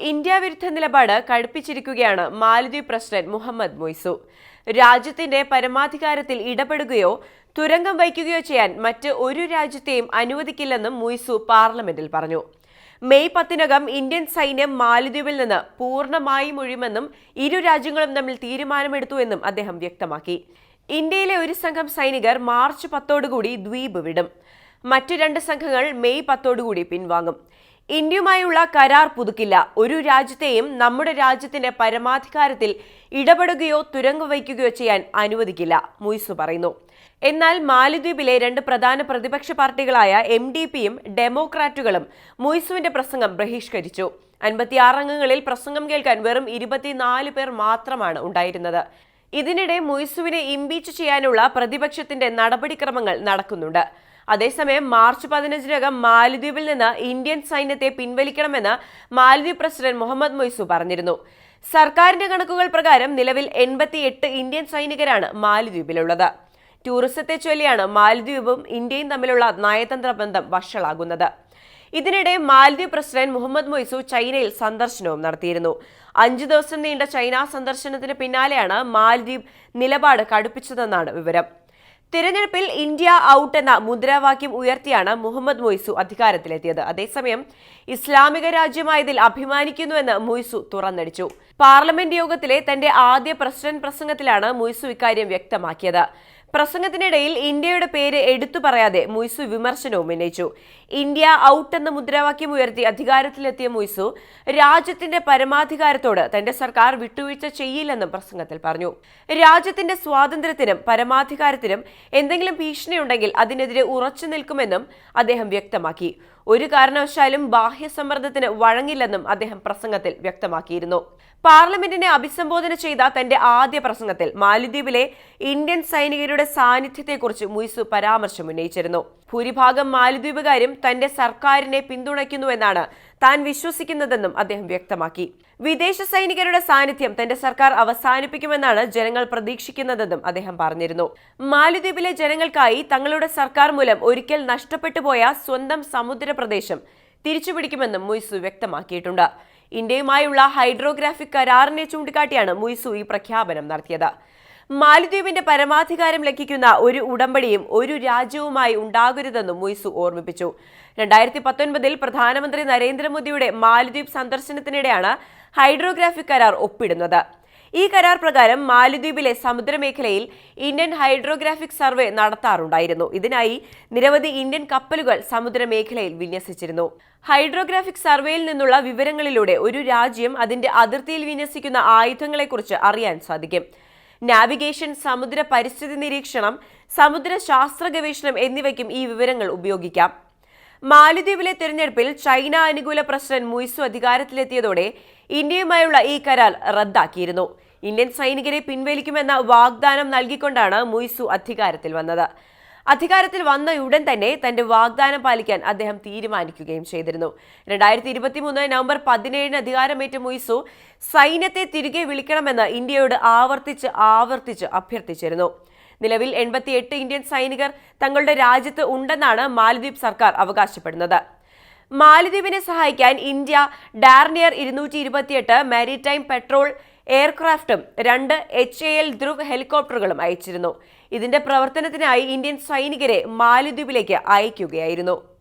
India വിരുദ്ധ നിലപാട് കടുപ്പിച്ചിരിക്കുകയാണ് മാലദ്വീപ് പ്രസിഡന്റ് മുഹമ്മദ് മൊയ്സു. രാജ്യത്തിന്റെ പരമാധികാരത്തിൽ ഇടപെടുകയോ തുരങ്കം വയ്ക്കുകയോ ചെയ്യാൻ മറ്റ് ഒരു രാജ്യത്തെയും അനുവദിക്കില്ലെന്നും മൊയ്സു പാർലമെന്റിൽ പറഞ്ഞു. മെയ് പത്തിനകം ഇന്ത്യൻ സൈന്യം മാലദ്വീപിൽ നിന്ന് പൂർണമായും ഒഴിയുമെന്നും ഇരു രാജ്യങ്ങളും തമ്മിൽ തീരുമാനമെടുത്തു എന്നും അദ്ദേഹം വ്യക്തമാക്കി. ഇന്ത്യയിലെ ഒരു സംഘം സൈനികർ മാർച്ച് പത്തോടുകൂടി ദ്വീപ് വിടും. മറ്റു രണ്ട് സംഘങ്ങൾ മെയ് പത്തോടുകൂടി പിൻവാങ്ങും. ഇന്ത്യയുമായുള്ള കരാർ പുതുക്കില്ല. ഒരു രാജ്യത്തെയും നമ്മുടെ രാജ്യത്തിന്റെ പരമാധികാരത്തിൽ ഇടപെടുകയോ തുരങ്കു വയ്ക്കുകയോ ചെയ്യാൻ അനുവദിക്കില്ല മുയ്സു പറയുന്നു. എന്നാൽ മാലിദ്വീപിലെ രണ്ട് പ്രധാന പ്രതിപക്ഷ പാർട്ടികളായ എം ഡി പിയും ഡെമോക്രാറ്റുകളും മുയ്സുവിന്റെ പ്രസംഗം ബഹിഷ്കരിച്ചു. അൻപത്തിയാറ് അംഗങ്ങളിൽ പ്രസംഗം കേൾക്കാൻ വെറും ഇരുപത്തിനാല് പേർ മാത്രമാണ് ഉണ്ടായിരുന്നത്. ഇതിനിടെ മുയ്സുവിനെ ഇംപീച്ച് ചെയ്യാനുള്ള പ്രതിപക്ഷത്തിന്റെ നടപടിക്രമങ്ങൾ നടക്കുന്നുണ്ട്. അതേസമയം മാർച്ച് പതിനഞ്ചിനകം മാലദ്വീപിൽ നിന്ന് ഇന്ത്യൻ സൈന്യത്തെ പിൻവലിക്കണമെന്ന് മാലദ്വീപ് പ്രസിഡന്റ് മുഹമ്മദ് മൊയ്സു പറഞ്ഞിരുന്നു. സർക്കാരിന്റെ കണക്കുകൾ പ്രകാരം നിലവിൽ എൺപത്തിയെട്ട് ഇന്ത്യൻ സൈനികരാണ് മാലദ്വീപിലുള്ളത്. ടൂറിസത്തെ ചൊല്ലിയാണ് മാലദ്വീപും ഇന്ത്യയും തമ്മിലുള്ള നയതന്ത്ര ബന്ധം വഷളാകുന്നത്. ഇതിനിടെ മാലദ്വീപ് പ്രസിഡന്റ് മുഹമ്മദ് മൊയ്സു ചൈനയിൽ സന്ദർശനവും നടത്തിയിരുന്നു. അഞ്ചു ദിവസം നീണ്ട ചൈന സന്ദർശനത്തിന് പിന്നാലെയാണ് മാലദ്വീപ് നിലപാട് കടുപ്പിച്ചതെന്നാണ് വിവരം. തിരഞ്ഞെടുപ്പിൽ ഇന്ത്യ ഔട്ട് എന്ന മുദ്രാവാക്യം ഉയർത്തിയാണ് മുഹമ്മദ് മൊയ്സു അധികാരത്തിലെത്തിയത്. അതേസമയം ഇസ്ലാമിക രാജ്യമായതിൽ അഭിമാനിക്കുന്നുവെന്ന് മൊയ്സു തുറന്നടിച്ചു. പാർലമെന്റ് യോഗത്തിലെ തന്റെ ആദ്യ പ്രസിഡന്റ് പ്രസംഗത്തിലാണ് മൊയ്സു ഇക്കാര്യം വ്യക്തമാക്കിയത്. പ്രസംഗത്തിനിടയിൽ ഇന്ത്യയുടെ പേര് എടുത്തു പറയാതെ മുയ്സു വിമർശനവും ഉന്നയിച്ചു. ഇന്ത്യ ഔട്ട് എന്ന മുദ്രാവാക്യം ഉയർത്തി അധികാരത്തിലെത്തിയ മുയ്സു രാജ്യത്തിന്റെ പരമാധികാരത്തോട് തന്റെ സർക്കാർ വിട്ടുവീഴ്ച ചെയ്യില്ലെന്നും പ്രസംഗത്തിൽ പറഞ്ഞു. രാജ്യത്തിന്റെ സ്വാതന്ത്ര്യത്തിനും പരമാധികാരത്തിനും എന്തെങ്കിലും ഭീഷണിയുണ്ടെങ്കിൽ അതിനെതിരെ ഉറച്ചു നിൽക്കുമെന്നും അദ്ദേഹം വ്യക്തമാക്കി. ഒരു കാരണവശാലും ബാഹ്യ സമ്മർദ്ദത്തിന് വഴങ്ങില്ലെന്നും അദ്ദേഹം പ്രസംഗത്തിൽ വ്യക്തമാക്കിയിരുന്നു. പാർലമെന്റിനെ അഭിസംബോധന ചെയ്ത തന്റെ ആദ്യ പ്രസംഗത്തിൽ മാലിദ്വീപിലെ ഇന്ത്യൻ സൈനികരുടെ സാന്നിധ്യത്തെക്കുറിച്ച് മുയ്സു പരാമർശം ഉന്നയിച്ചിരുന്നു. ഭൂരിഭാഗം മാലിദ്വീപുകാരും തന്റെ സർക്കാരിനെ പിന്തുണയ്ക്കുന്നുവെന്നാണ് താൻ വിശ്വസിക്കുന്നതെന്നും അദ്ദേഹം വ്യക്തമാക്കി. വിദേശ സൈനികരുടെ സാന്നിധ്യം തന്റെ സർക്കാർ അവസാനിപ്പിക്കുമെന്നാണ് ജനങ്ങൾ പ്രതീക്ഷിക്കുന്നതെന്നും അദ്ദേഹം പറഞ്ഞിരുന്നു. മാലിദ്വീപിലെ ജനങ്ങൾക്കായി തങ്ങളുടെ സർക്കാർ മൂലം ഒരിക്കൽ നഷ്ടപ്പെട്ടു പോയ സ്വന്തം സമുദ്രപ്രദേശം തിരിച്ചുപിടിക്കുമെന്നും മുയ്സു വ്യക്തമാക്കിയിട്ടുണ്ട്. ഇന്ത്യയുമായുള്ള ഹൈഡ്രോഗ്രാഫിക് കരാറിനെ ചൂണ്ടിക്കാട്ടിയാണ് മുയ്സു ഈ പ്രഖ്യാപനം നടത്തിയത്. മാലിദ്വീപിന്റെ പരമാധികാരം ലംഘിക്കുന്ന ഒരു ഉടമ്പടിയും ഒരു രാജ്യവുമായി ഉണ്ടാകരുതെന്നും മുയ്സു ഓർമ്മിപ്പിച്ചു. രണ്ടായിരത്തി പത്തൊൻപതിൽ പ്രധാനമന്ത്രി നരേന്ദ്രമോദിയുടെ മാലിദ്വീപ് സന്ദർശനത്തിനിടെയാണ് ഹൈഡ്രോഗ്രാഫിക് കരാർ ഒപ്പിടുന്നത്. ഈ കരാർ പ്രകാരം മാലിദ്വീപിലെ സമുദ്രമേഖലയിൽ ഇന്ത്യൻ ഹൈഡ്രോഗ്രാഫിക് സർവേ നടത്താറുണ്ടായിരുന്നു. ഇതിനായി നിരവധി ഇന്ത്യൻ കപ്പലുകൾ സമുദ്രമേഖലയിൽ വിന്യസിച്ചിരുന്നു. ഹൈഡ്രോഗ്രാഫിക് സർവേയിൽ നിന്നുള്ള വിവരങ്ങളിലൂടെ ഒരു രാജ്യം അതിന്റെ അതിർത്തിയിൽ വിന്യസിക്കുന്ന ആയുധങ്ങളെക്കുറിച്ച് അറിയാൻ സാധിക്കും. നാവിഗേഷൻ സമുദ്ര പരിസ്ഥിതി നിരീക്ഷണം സമുദ്ര ശാസ്ത്ര ഗവേഷണം എന്നിവയ്ക്കും ഈ വിവരങ്ങൾ ഉപയോഗിക്കാം. മാലിദ്വീപിലെ തിരഞ്ഞെടുപ്പിൽ ചൈന അനുകൂല പ്രസിഡന്റ് മുയ്സു അധികാരത്തിലെത്തിയതോടെ ഇന്ത്യയുമായുള്ള ഈ കരാർ റദ്ദാക്കിയിരുന്നു. ഇന്ത്യൻ സൈനികരെ പിൻവലിക്കുമെന്ന വാഗ്ദാനം നൽകിക്കൊണ്ടാണ് മുയ്സു അധികാരത്തിൽ വന്നത്. അധികാരത്തിൽ വന്ന ഉടൻ തന്നെ തന്റെ വാഗ്ദാനം പാലിക്കാൻ അദ്ദേഹം തീരുമാനിക്കുകയും ചെയ്തിരുന്നു. രണ്ടായിരത്തി ഇരുപത്തി മൂന്ന് നവംബർ പതിനേഴിന് അധികാരമേറ്റ മൊയ്സു സൈന്യത്തെ തിരികെ വിളിക്കണമെന്ന് ഇന്ത്യയോട് ആവർത്തിച്ച് ആവർത്തിച്ച് അഭ്യർത്ഥിച്ചിരുന്നു. നിലവിൽ എൺപത്തിയെട്ട് ഇന്ത്യൻ സൈനികർ തങ്ങളുടെ രാജ്യത്ത് ഉണ്ടെന്നാണ് മാലദ്വീപ് സർക്കാർ അവകാശപ്പെടുന്നത്. മാലദ്വീപിനെ സഹായിക്കാൻ ഇന്ത്യ ഡാർനിയർ ഇരുന്നൂറ്റി ഇരുപത്തിയെട്ട് മാരിടൈം പെട്രോൾ എയർക്രാഫ്റ്റും രണ്ട് എച്ച് എ എൽ ധ്രുവ് ഹെലികോപ്റ്ററുകളും അയച്ചിരുന്നു. ഇതിന്റെ പ്രവർത്തനത്തിനായി ഇന്ത്യൻ സൈനികരെ മാലിദ്വീപിലേക്ക് അയക്കുകയായിരുന്നു.